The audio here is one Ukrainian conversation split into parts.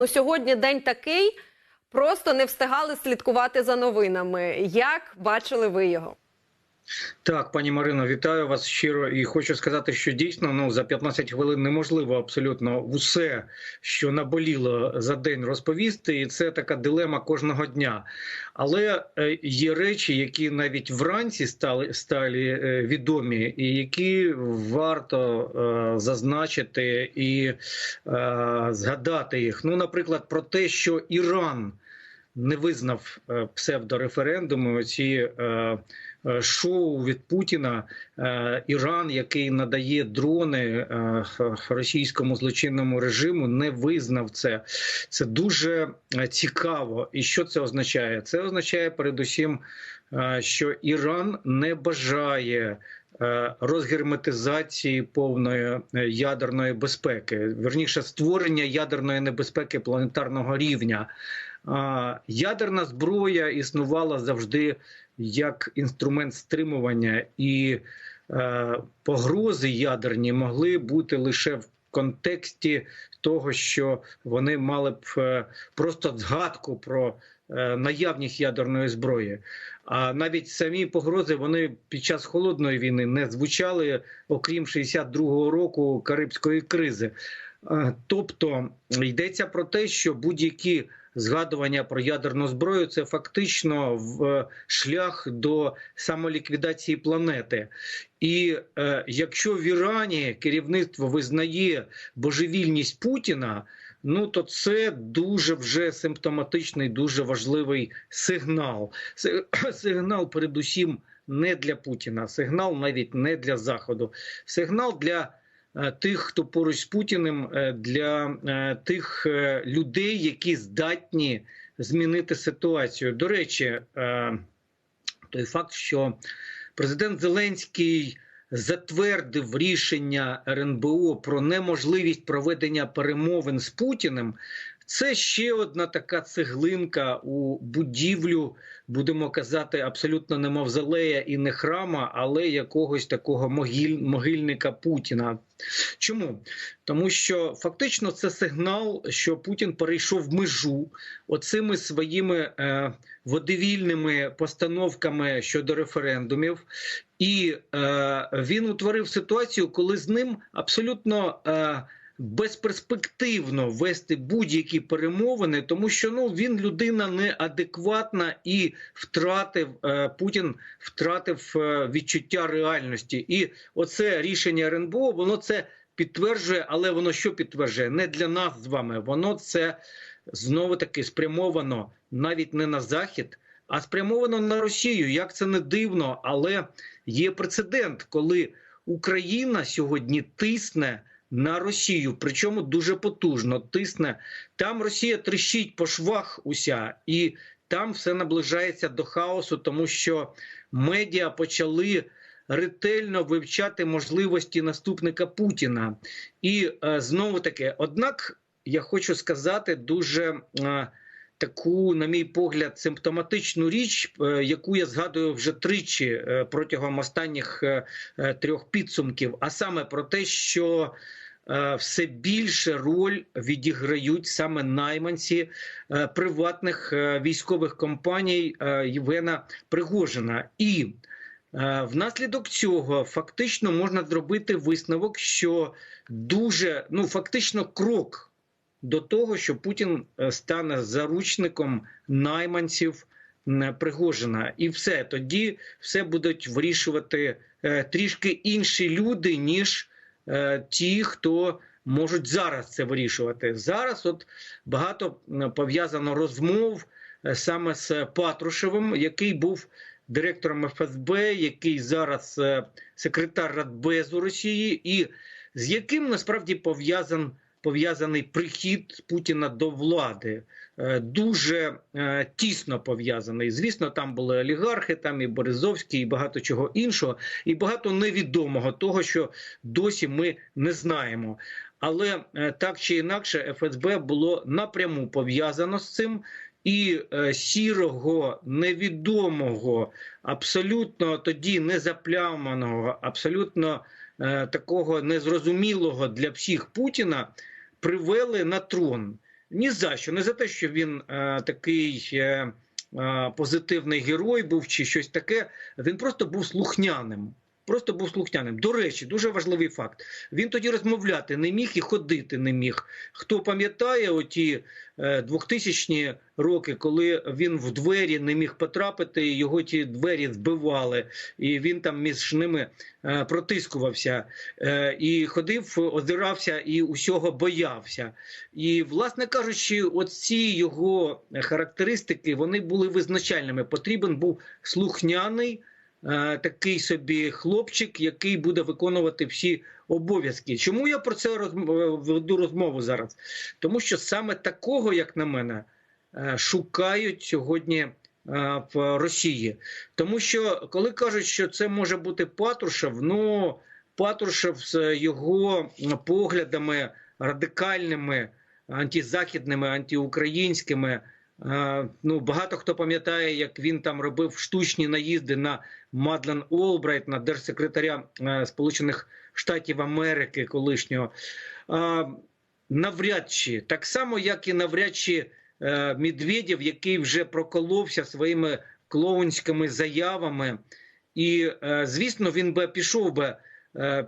Ну, сьогодні день такий, просто не встигали слідкувати за новинами. Як бачили ви його? Так, пані Марино, вітаю вас щиро і хочу сказати, що дійсно ну за 15 хвилин неможливо абсолютно усе, що наболіло за день розповісти, і це така дилема кожного дня. Але е, є речі, які навіть вранці стали стали е, відомі, і які варто е, зазначити і е, згадати їх. Ну, наприклад, про те, що Іран не визнав е, псевдореферендуму ці. Е, шоу від Путіна е, Іран, який надає дрони е, російському злочинному режиму, не визнав це. Це дуже цікаво. І що це означає? Це означає передусім, що Іран не бажає. Розгерметизації повної ядерної безпеки, верніше створення ядерної небезпеки планетарного рівня. Ядерна зброя існувала завжди як інструмент стримування, і е, погрози ядерні могли бути лише в контексті того, що вони мали б е, просто згадку про е, наявність ядерної зброї. А навіть самі погрози вони під час холодної війни не звучали, окрім 62-го року Карибської кризи. Тобто йдеться про те, що будь-які згадування про ядерну зброю це фактично в е, шлях до самоліквідації планети. І е, якщо в Ірані керівництво визнає божевільність Путіна. Ну то це дуже вже симптоматичний, дуже важливий сигнал. Сигнал, передусім, не для Путіна, сигнал навіть не для Заходу, сигнал для тих, хто поруч з Путіним, е, для е, тих людей, які здатні змінити ситуацію. До речі, той факт, що президент Зеленський затвердив рішення РНБО про неможливість проведення перемовин з Путіним. Це ще одна така цеглинка у будівлю, будемо казати, абсолютно не мавзолея і не храма, але якогось такого могиль, могильника Путіна. Чому? Тому що фактично це сигнал, що Путін перейшов межу оцими своїми е, водевільними постановками щодо референдумів, і е, він утворив ситуацію, коли з ним абсолютно. Е, безперспективно вести будь-які перемовини, тому що ну він людина неадекватна і втратив е, Путін втратив е, відчуття реальності. І оце рішення РНБО, воно це підтверджує, але воно що підтверджує? Не для нас з вами. Воно це знову таки спрямовано навіть не на захід. А спрямовано на Росію, як це не дивно, але є прецедент, коли Україна сьогодні тисне на Росію, причому дуже потужно тисне. Там Росія тріщить по швах уся, і там все наближається до хаосу, тому що медіа почали. Ретельно вивчати можливості наступника Путіна, і е, знову таки, однак, я хочу сказати дуже е, таку, на мій погляд, симптоматичну річ, е, яку я згадую вже тричі е, протягом останніх е, трьох підсумків, а саме про те, що все більше роль відіграють саме найманці приватних військових компаній Євгена Пригожина. І внаслідок цього фактично можна зробити висновок, що дуже ну фактично крок до того, що Путін стане заручником найманців. Пригожина, і все тоді все будуть вирішувати трішки інші люди, ніж Е, ті, хто можуть зараз це вирішувати. Зараз от багато пов'язано розмов е, саме з Патрушевим, який був директором ФСБ, який зараз е, секретар Радбезу Росії, і з яким насправді пов'язан пов'язаний прихід Путіна до влади. Е, дуже е, тісно пов'язаний. Звісно, там були олігархи, там і Боризовський, і багато чого іншого, і багато невідомого того, що досі ми не знаємо. Але е, так чи інакше, ФСБ було напряму пов'язано з цим. І сірого, невідомого, абсолютно тоді незапляманого, абсолютно такого незрозумілого для всіх Путіна привели на трон. ні за що, не за те, що він е, такий е, е, позитивний герой був чи щось таке. Він просто був слухняним. Просто був слухняним. До речі, дуже важливий факт. Він тоді розмовляти не міг і ходити не міг. Хто пам'ятає оті е, 2000-ні роки, коли він в двері не міг потрапити, його ті двері збивали, і він там між ними е, протискувався е, і ходив, озирався і усього боявся. І, власне кажучи, оці його характеристики вони були визначальними. Потрібен був слухняний. Е, Такий собі хлопчик, який буде виконувати всі обов'язки. Чому я про це е, веду розмову зараз? Тому що саме такого, як на мене, е, шукають сьогодні в Росії. Тому що коли кажуть, що це може бути Патрушев, ну Патрушев з його поглядами радикальними, антизахідними, антиукраїнськими. Ну, багато хто пам'ятає, як він там робив штучні наїзди на Мадлен Олбрайт, на держсекретаря е, Сполучених Штатів Америки колишнього. Е, Навряд чи так само, як і навряд чи е, Медведєв, який вже проколовся своїми клоунськими заявами, і звісно, він би пішов би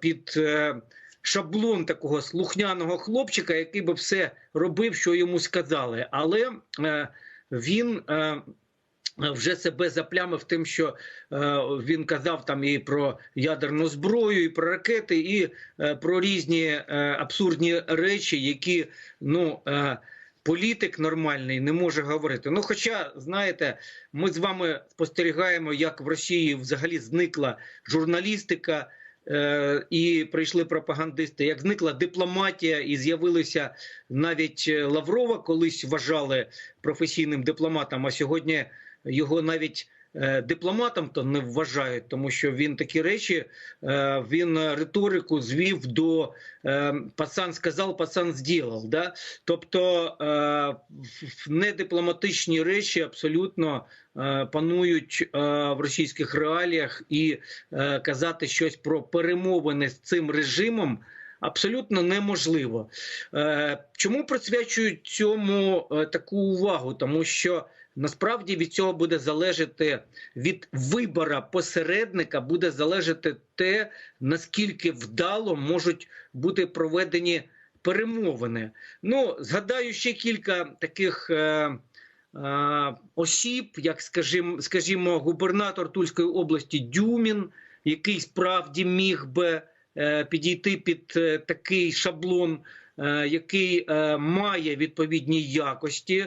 під шаблон такого слухняного хлопчика, який би все робив, що йому сказали. Але він вже себе заплямив тим, що е, він казав там і про ядерну зброю, і про ракети, і е, про різні е, абсурдні речі, які ну. Політик нормальний не може говорити. Ну, хоча, знаєте, ми з вами спостерігаємо, як в Росії взагалі зникла журналістика і прийшли пропагандисти, як зникла дипломатія, і з'явилися навіть Лаврова, колись вважали професійним дипломатом, а сьогодні його навіть е, дипломатом то не вважають, тому що він такі речі, е, він риторику звів до е, пацан сказав, пацан зробив. Да? Тобто недипломатичні речі абсолютно панують в російських реаліях, і казати щось про перемовини з цим режимом. Абсолютно неможливо. Чому присвячують цьому таку увагу? Тому що насправді від цього буде залежати від вибора посередника, буде залежати те, наскільки вдало можуть бути проведені перемовини. Ну, згадаю ще кілька таких. Е, е, Осіб, як скажімо, скажімо, губернатор Тульської області Дюмін, який справді міг би е, підійти під е, такий шаблон, який має відповідні якості.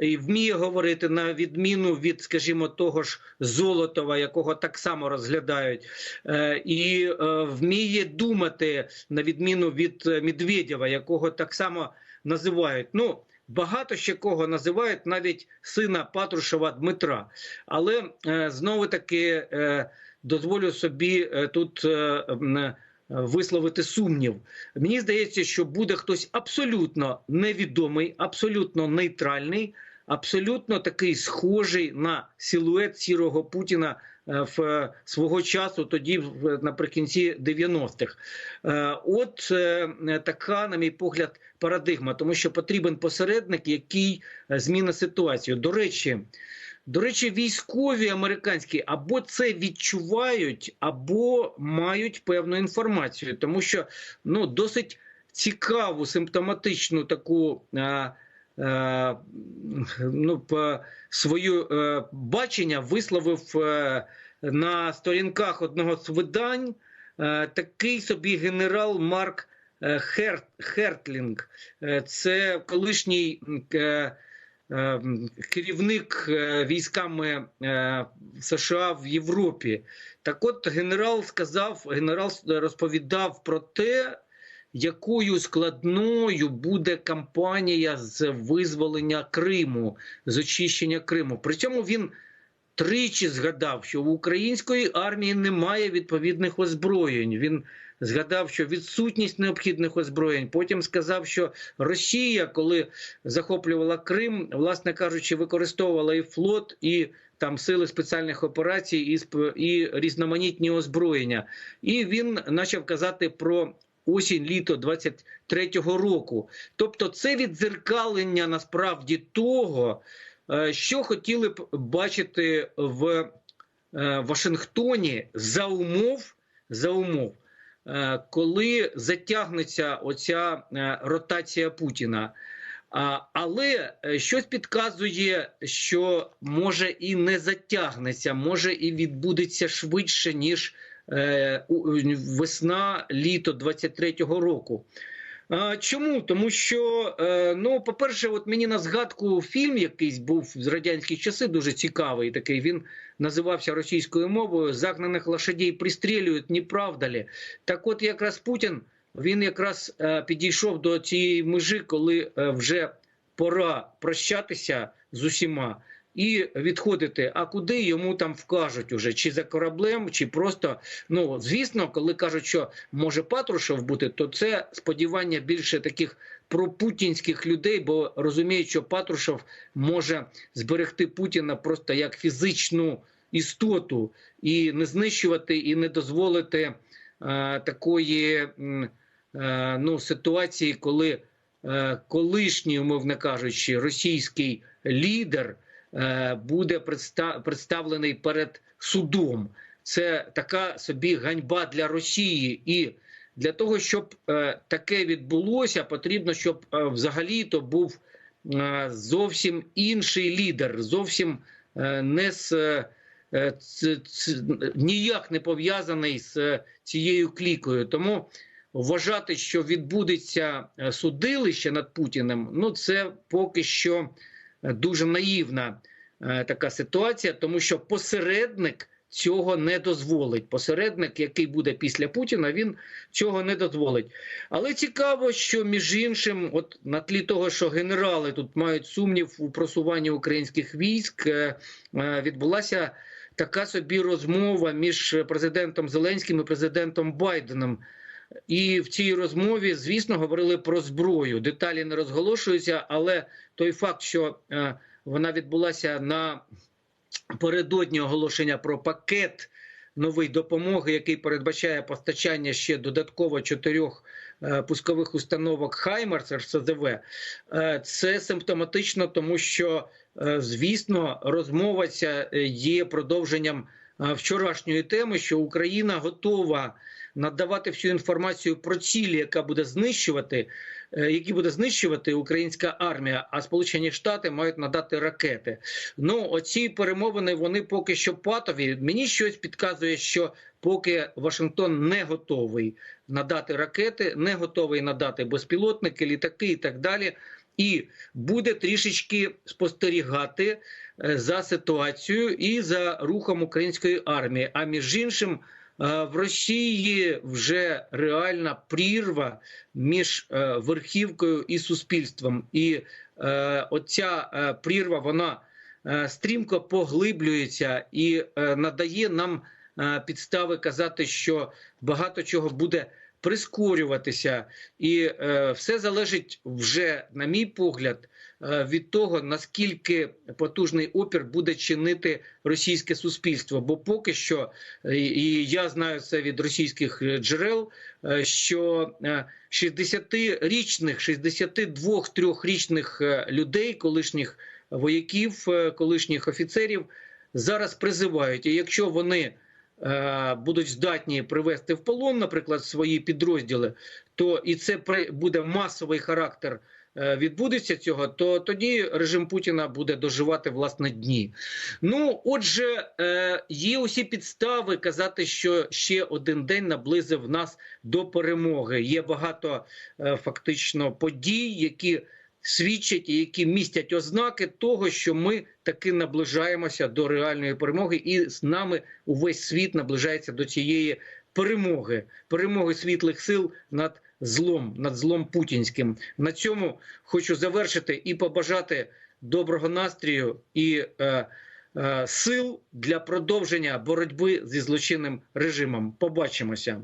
І вміє говорити на відміну від, скажімо, того ж Золотова, якого так само розглядають, е, і е, вміє думати на відміну від е, Медведєва, якого так само називають. Ну багато ще кого називають, навіть сина Патрушева Дмитра. Але знову таки дозволю собі тут. Висловити сумнів. Мені здається, що буде хтось абсолютно невідомий, абсолютно нейтральний, абсолютно такий схожий на силует сірого Путіна е, в е, свого часу, тоді наприкінці 90-х. Е, От така, на мій погляд, парадигма, тому що потрібен посередник, який змінить ситуацію. До речі. До речі, військові американські або це відчувають, або мають певну інформацію, тому що ну досить цікаву симптоматичну таку ну, п- свою е, бачення висловив е, на сторінках одного з видань е, такий собі генерал Марк е, Херт, Хертлінг. Е, це колишній. е, е, керівник е, військами е, США в Європі. Так от генерал сказав, генерал розповідав про те, якою складною буде кампанія з визволення Криму, з очищення Криму. При цьому він тричі згадав, що в української армії немає відповідних озброєнь. Він згадав, що відсутність необхідних озброєнь. Потім сказав, що Росія, коли захоплювала Крим, власне кажучи, використовувала і флот, і там сили спеціальних операцій, і, і різноманітні озброєння. І він почав казати про осінь, літо 23-го року. Тобто, це віддзеркалення насправді того, е, що хотіли б бачити в е, Вашингтоні за умов, за умов, е, коли затягнеться оця ротація Путіна. Але щось підказує, що може і не затягнеться, може і відбудеться швидше, ніж весна, літо 23-го року. Чому? Тому що, е, ну, по-перше, от мені на згадку фільм якийсь був з радянських часи, дуже цікавий такий. Він називався російською мовою Загнаних лошадей пристрілюють, не правда лі? Так от якраз Путін, він якраз е, підійшов до цієї межі, коли е, вже пора прощатися з усіма і відходити. А куди йому там вкажуть уже? Чи за кораблем, чи просто ну звісно, коли кажуть, що може Патрушев бути, то це сподівання більше таких пропутінських людей, бо розуміють, що Патрушев може зберегти Путіна просто як фізичну істоту і не знищувати, і не дозволити е, такої е, ну, ситуації, коли е, колишній, умовно кажучи, російський лідер буде представлений перед судом. Це така собі ганьба для Росії, і для того, щоб е, таке відбулося, потрібно, щоб е, взагалі то був е, зовсім інший лідер, зовсім е, не з е, е, ніяк не пов'язаний з е, цією клікою. Тому вважати, що відбудеться е, судилище над Путіним, ну це поки що е, дуже наївна е, така ситуація, тому що посередник цього не дозволить. Посередник, який буде після Путіна, він цього не дозволить. Але цікаво, що між іншим, от на тлі того, що генерали тут мають сумнів у просуванні українських військ, е, е, відбулася така собі розмова між президентом Зеленським і президентом Байденом. І в цій розмові, звісно, говорили про зброю. Деталі не розголошуються, але той факт, що е, вона відбулася на передодні оголошення про пакет нової допомоги, який передбачає постачання ще додатково чотирьох е, пускових установок Хаймарс РСЗВ, е, це симптоматично, тому що, звісно, розмова ця є продовженням вчорашньої теми, що Україна готова надавати всю інформацію про цілі, яка буде знищувати, е, які буде знищувати українська армія, а Сполучені Штати мають надати ракети. Ну, оці перемовини вони поки що патові. Мені щось підказує, що поки Вашингтон не готовий надати ракети, не готовий надати безпілотники, літаки і так далі. І буде трішечки спостерігати е, за ситуацією і за рухом української армії. А між іншим, е, в Росії вже реальна прірва між е, верхівкою і суспільством. І оця прірва вона стрімко поглиблюється і надає нам підстави казати, що багато чого буде прискорюватися, і е, все залежить вже, на мій погляд, е, від того наскільки потужний опір буде чинити російське суспільство. Бо поки що, е, і я знаю це від російських е, джерел, е, що е, 60-річних, 62-3-річних е, людей, колишніх вояків, е, колишніх офіцерів зараз призивають. І якщо вони е, будуть здатні привести в полон, наприклад, свої підрозділи, то і це буде масовий характер. е, Відбудеться цього, то тоді режим Путіна буде доживати власне дні. Ну, отже, е, є усі підстави казати, що ще один день наблизив нас до перемоги. Є багато е, фактично подій, які свідчать і які містять ознаки того, що ми таки наближаємося до реальної перемоги, і з нами увесь світ наближається до цієї перемоги, перемоги світлих сил над злом, над злом путінським. На цьому хочу завершити і побажати доброго настрію і е, е, сил для продовження боротьби зі злочинним режимом. Побачимося.